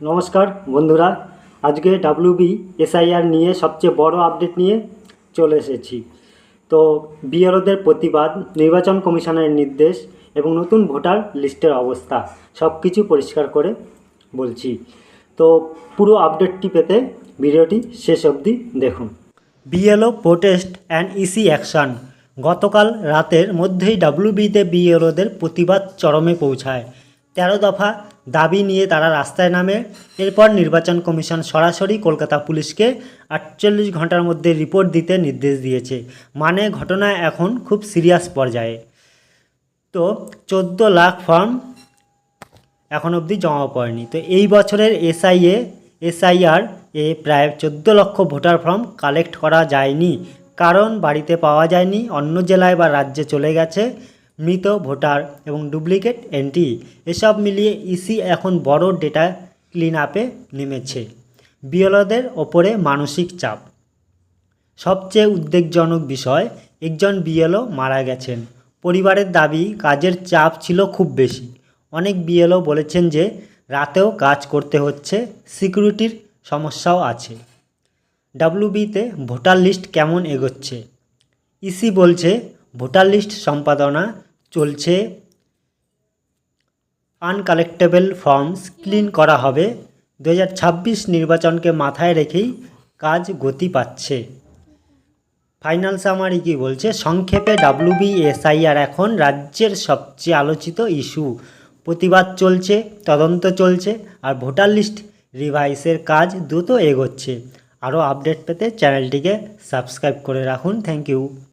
নমস্কার, বন্ধুরা। আজকে ডাব্লিউবি এসআইআর নিয়ে সবচেয়ে বড় আপডেট নিয়ে চলে এসেছি। তো বিএলওদের প্রতিবাদ, নির্বাচন কমিশনের নির্দেশ এবং নতুন ভোটার লিস্টের অবস্থা সব কিছু পরিষ্কার করে বলছি। তো পুরো আপডেটটি পেতে ভিডিওটি শেষ অবধি দেখুন। BLO protest and EC action গতকাল রাতের মধ্যেই ডাব্লিউবিতে বিএলওদের প্রতিবাদ চরমে পৌঁছায়। তেরো দফা দাবি নিয়ে তারা রাস্তায় নামে। এরপর নির্বাচন কমিশন সরাসরি কলকাতা পুলিশকে আটচল্লিশ ঘণ্টার মধ্যে রিপোর্ট দিতে নির্দেশ দিয়েছে। মানে ঘটনা এখন খুব সিরিয়াস পর্যায়ে। তো চোদ্দ লাখ ফর্ম এখন অবধি জমা পড়েনি। তো এই বছরের এসআইএ, এসআইআর এ প্রায় চোদ্দ লক্ষ ভোটার ফর্ম কালেক্ট করা যায়নি। কারণ বাড়িতে পাওয়া যায়নি, অন্য জেলায় বা রাজ্যে চলে গেছে। মৃত ভোটার এবং ডুপ্লিকেট এন্ট্রি, এসব মিলিয়ে ইসি এখন বড় ডেটা ক্লিন আপে নেমেছে। বিএলওদের ওপরে মানসিক চাপ। সবচেয়ে উদ্বেগজনক বিষয়, একজন বিএলও মারা গেছেন। পরিবারের দাবি, কাজের চাপ ছিল খুব বেশি। অনেক বিএলও বলেছেন যে, রাতেও কাজ করতে হচ্ছে, সিকিউরিটির সমস্যাও আছে। ডাব্লিউবিতে ভোটার লিস্ট কেমন এগোচ্ছে? ইসি বলছে, ভোটার লিস্ট সম্পাদনা চলছে। আনকালেক্টেবল ফর্মস ক্লিন করা হবে। দু হাজার ছাব্বিশ নির্বাচনকে মাথায় রেখেই কাজ গতি পাচ্ছে। ফাইনাল সামারি কি বলছে? সংক্ষেপে ডাব্লিউবিএসআইআর এখন রাজ্যের সবচেয়ে আলোচিত ইস্যু। প্রতিবাদ চলছে, তদন্ত চলছে আর ভোটার লিস্ট রিভাইসের কাজ দ্রুত এগোচ্ছে। আরও আপডেট পেতে চ্যানেলটিকে সাবস্ক্রাইব করে রাখুন। Thank you